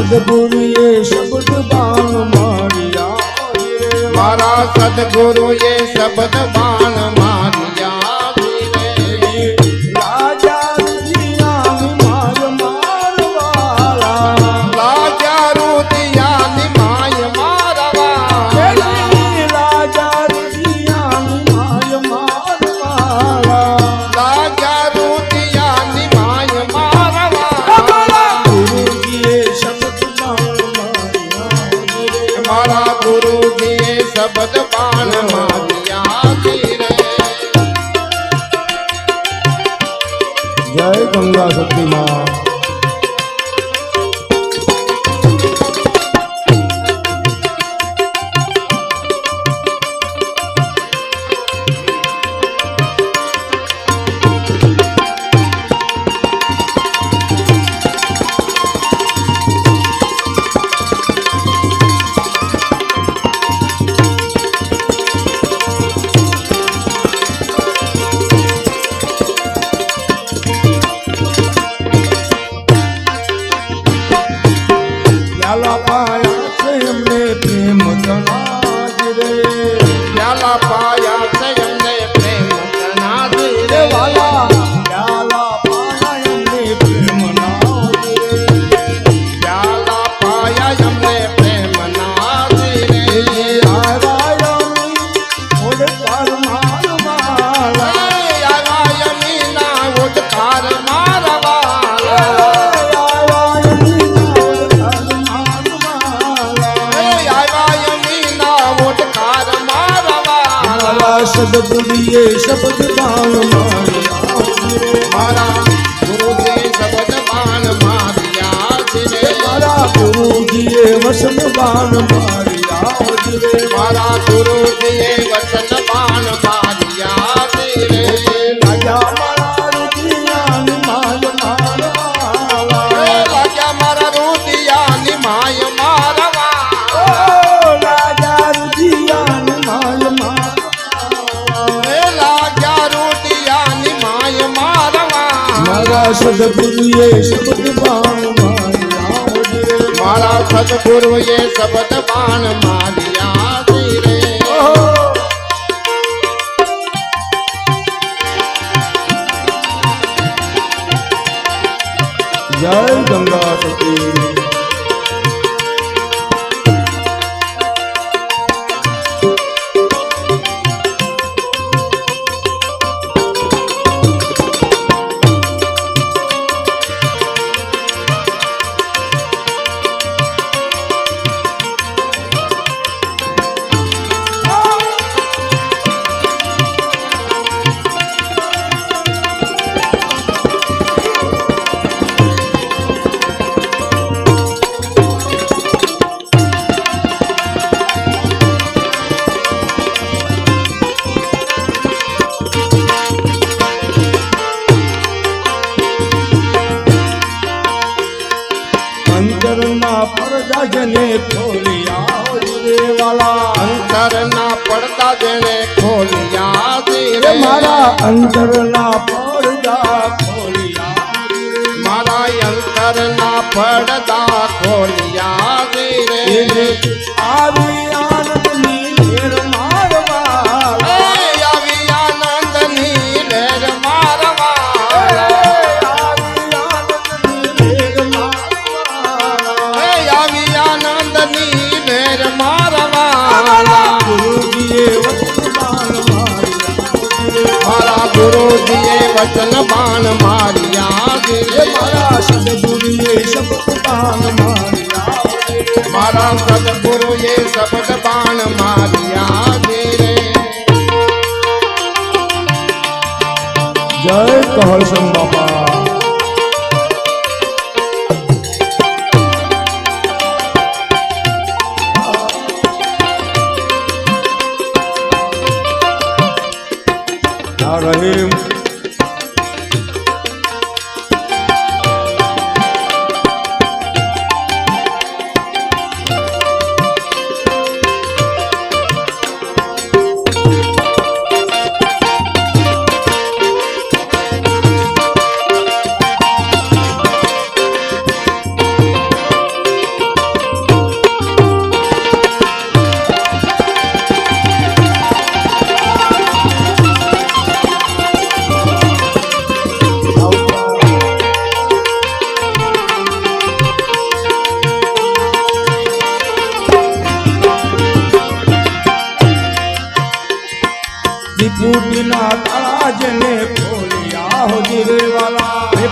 સદગુરુએ શબ્દ બાણ માર્યા મારા સદગુરુએ શબ્દ બાણ મારિયા ગંગા સદગુરુએ શબ્દ બાણ માર્યા મારા ગુરુજી શબ્દ બાણ માર્યા છે મારા ગુરુજીએ વસન બાણ માર્યા રે મારા ગુરુજીએ મારા સદગુરુએ શબ્દ બાણ માર્યા મારા સદગુરુએ શબ્દ બાણ માર્યા રે. જય ગંગા સતી. અંતરના પડદા જને ખોલિયા રે વાલા. અંતરના પડદા જેણે ખોલ્યા રે મારા અંતરના પડદા ખોલિયા મારા અંતરના પડદા ખોલ્યા રે. રે આવી ગુરુજીએ વચન બાણ માર્યા છે રે મારા સદગુરુએ શબ્દ બાણ માર્યા મારા સદગુરુએ શબ્દ બાણ માર્યા છે રે જય કહળસમ બાપા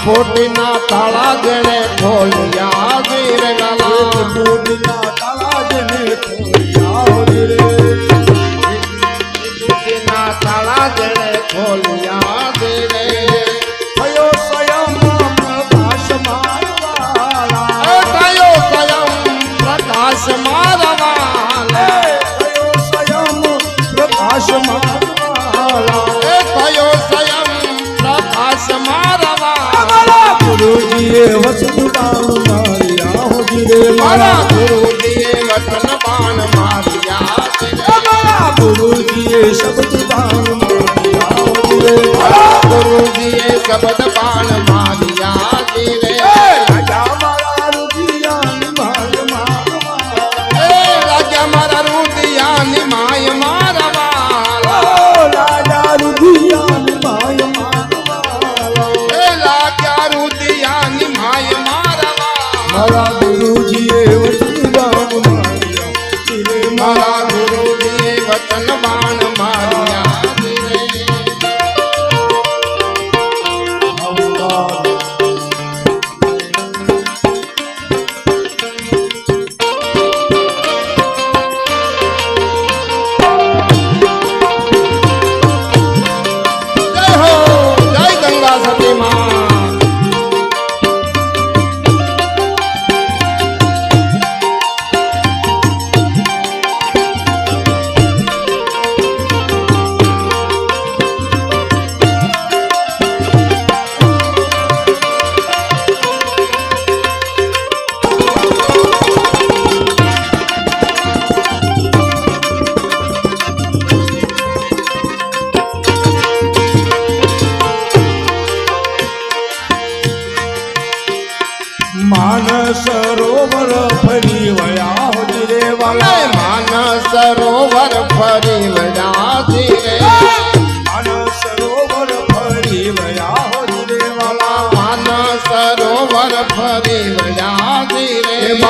फोटे ना Bisa.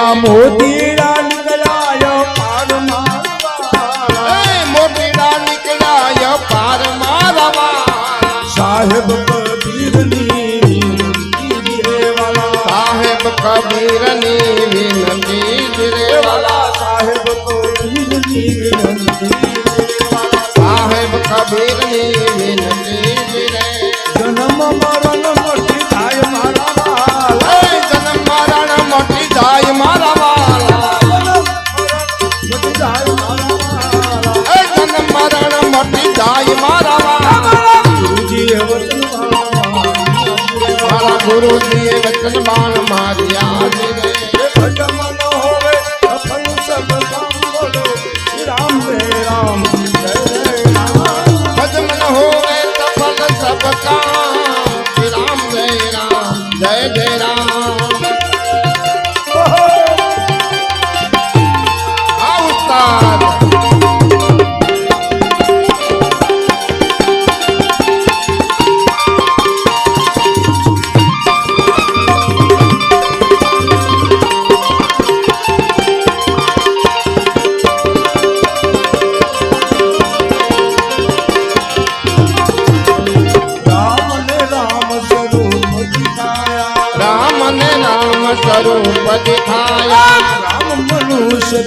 આ મોતીડા નીકળાય પાર મારવા મોતીડા નીકળાય પાર મારવા સાહેબ કબીરની સાહેબ કબીરની जय जय राम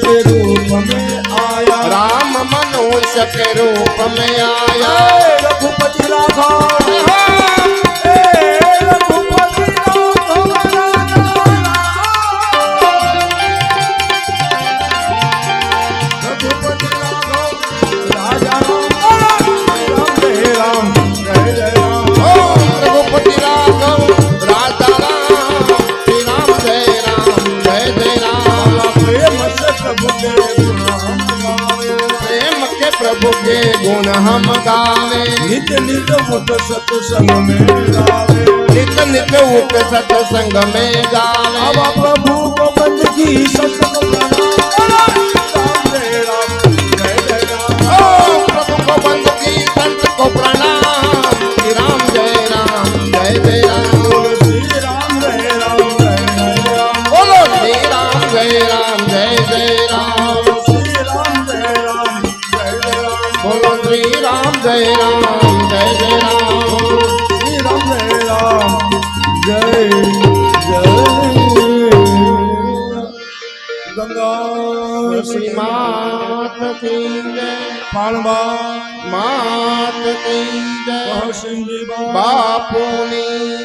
के रूप में आया राम मनोज के रूप में आया बुके गुण हम गावे नित नित उठ सतसंग में गावे नित नित उठ सतसंग में गावे अब प्रभु को बंदगी सतसंग તુલસી માત કી જય પાણબાઈ માત કી જય. બાપુની